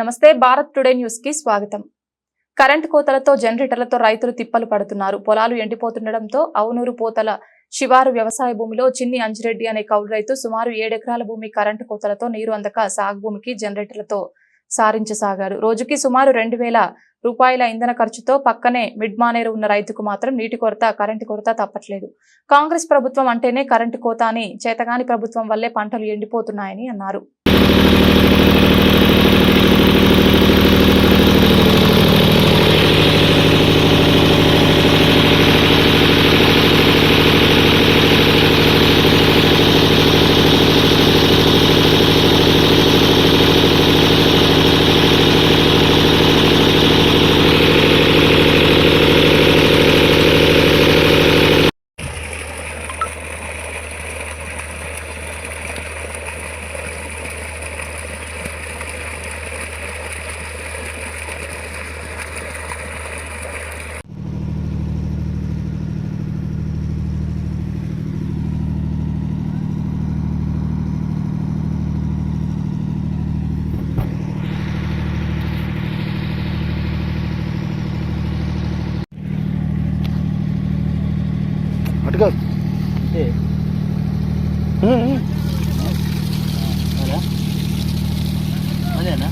నమస్తే భారత్ టుడే న్యూస్కి స్వాగతం. కరెంటు కోతలతో జనరేటర్లతో రైతులు తిప్పలు పడుతున్నారు. పొలాలు ఎండిపోతుండటంతో అవునూరు పోతల శివారు వ్యవసాయ భూమిలో చిన్ని అంజిరెడ్డి అనే కౌలు రైతు సుమారు ఏడెకరాల భూమి కరెంటు కోతలతో నీరు అందక సాగు భూమికి జనరేటర్లతో సారించసాగారు. రోజుకి సుమారు రెండు వేల రూపాయల ఇంధన ఖర్చుతో పక్కనే మిడ్ మానేరు ఉన్న రైతుకు మాత్రం నీటి కొరత కరెంటు కొరత తప్పట్లేదు. కాంగ్రెస్ ప్రభుత్వం అంటేనే కరెంటు కోత అని చేతగాని ప్రభుత్వం వల్లే పంటలు ఎండిపోతున్నాయని అన్నారు. అదేనా అదేనా?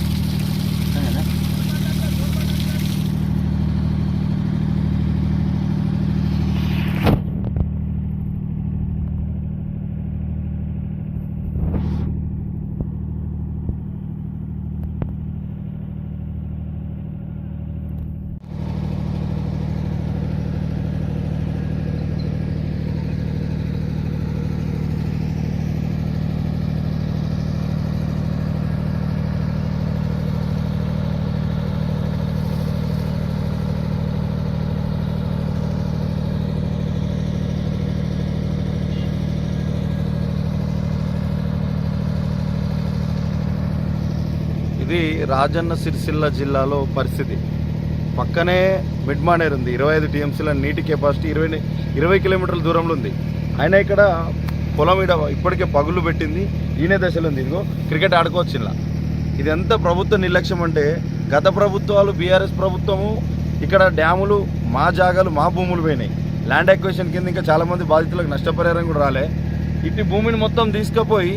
ఇది రాజన్న సిరిసిల్ల జిల్లాలో పరిస్థితి. పక్కనే మిడ్మానేర్ ఉంది. ఇరవై ఐదు టీఎంసీల నీటి కెపాసిటీ ఇరవై ఇరవై కిలోమీటర్ల దూరంలో ఉంది. అయినా ఇక్కడ పొలం ఇడ ఇప్పటికే పగులు పెట్టింది. ఈయనే దశలో ఉంది. ఇదిగో క్రికెట్ ఆడుకోవచ్చు ఇలా ఇది ఎంత ప్రభుత్వ నిర్లక్ష్యం అంటే గత ప్రభుత్వాలు బీఆర్ఎస్ ప్రభుత్వము ఇక్కడ డ్యాములు మా జాగాలు మా భూములు పోయినాయి. ల్యాండ్ అక్వేషన్ కింద ఇంకా చాలామంది బాధితులకు నష్టపరిహారం కూడా రాలే. ఇటు భూమిని మొత్తం తీసుకుపోయి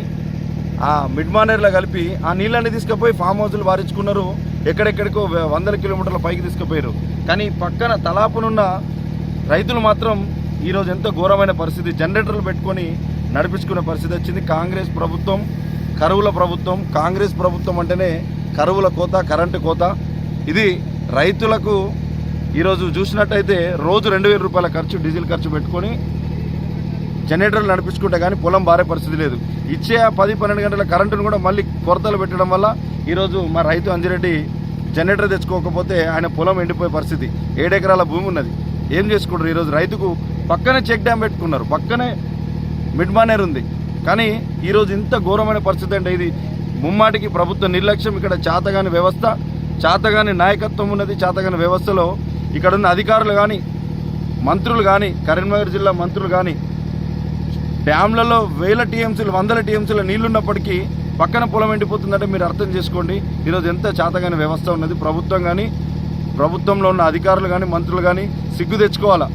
ఆ మిడ్ మానేర్లో కలిపి ఆ నీళ్ళని తీసుకుపోయి ఫామ్ హౌస్లు వారించుకున్నారు. ఎక్కడెక్కడికో వందల కిలోమీటర్ల పైకి తీసుకుపోయారు. కానీ పక్కన తలాపునున్న రైతులు మాత్రం ఈరోజు ఎంతో ఘోరమైన పరిస్థితి. జనరేటర్లు పెట్టుకొని నడిపించుకునే పరిస్థితి వచ్చింది. కాంగ్రెస్ ప్రభుత్వం కరువుల ప్రభుత్వం కాంగ్రెస్ ప్రభుత్వం అంటేనే కరువుల కోత కరెంటు కోత. ఇది రైతులకు ఈరోజు చూసినట్టయితే రోజు రెండు వేల రూపాయల ఖర్చు డీజిల్ ఖర్చు పెట్టుకొని జనరేటర్లు నడిపించుకుంటే కానీ పొలం బారే పరిస్థితి లేదు. ఇచ్చే ఆ పది పన్నెండు గంటల కరెంటును కూడా మళ్ళీ కొరతలు పెట్టడం వల్ల ఈరోజు మా రైతు అంజిరెడ్డి జనరేటర్ తెచ్చుకోకపోతే ఆయన పొలం ఎండిపోయే పరిస్థితి. ఏడెకరాల భూమి ఉన్నది. ఏం చేసుకుంటారు? ఈరోజు రైతుకు పక్కనే చెక్ డ్యామ్ పెట్టుకున్నారు. పక్కనే మిడ్ మానేర్ ఉంది. కానీ ఈరోజు ఇంత ఘోరమైన పరిస్థితి అంటే ఇది ముమ్మాటికి ప్రభుత్వ నిర్లక్ష్యం. ఇక్కడ చాతగాని వ్యవస్థ చాతగాని నాయకత్వం ఉన్నది. చాతగాని వ్యవస్థలో ఇక్కడున్న అధికారులు కానీ మంత్రులు కానీ కరీంనగర్ జిల్లా మంత్రులు కానీ డ్యామ్లలో వేల టీఎంసీలు వందల టీఎంసీల నీళ్ళున్నప్పటికీ పక్కన పొలం ఎండిపోతుందంటే మీరు అర్థం చేసుకోండి. ఈరోజు ఎంత చేతగానే వ్యవస్థ ఉన్నది. ప్రభుత్వం కానీ ప్రభుత్వంలో ఉన్న అధికారులు కానీ మంత్రులు కానీ సిగ్గు తెచ్చుకోవాలా?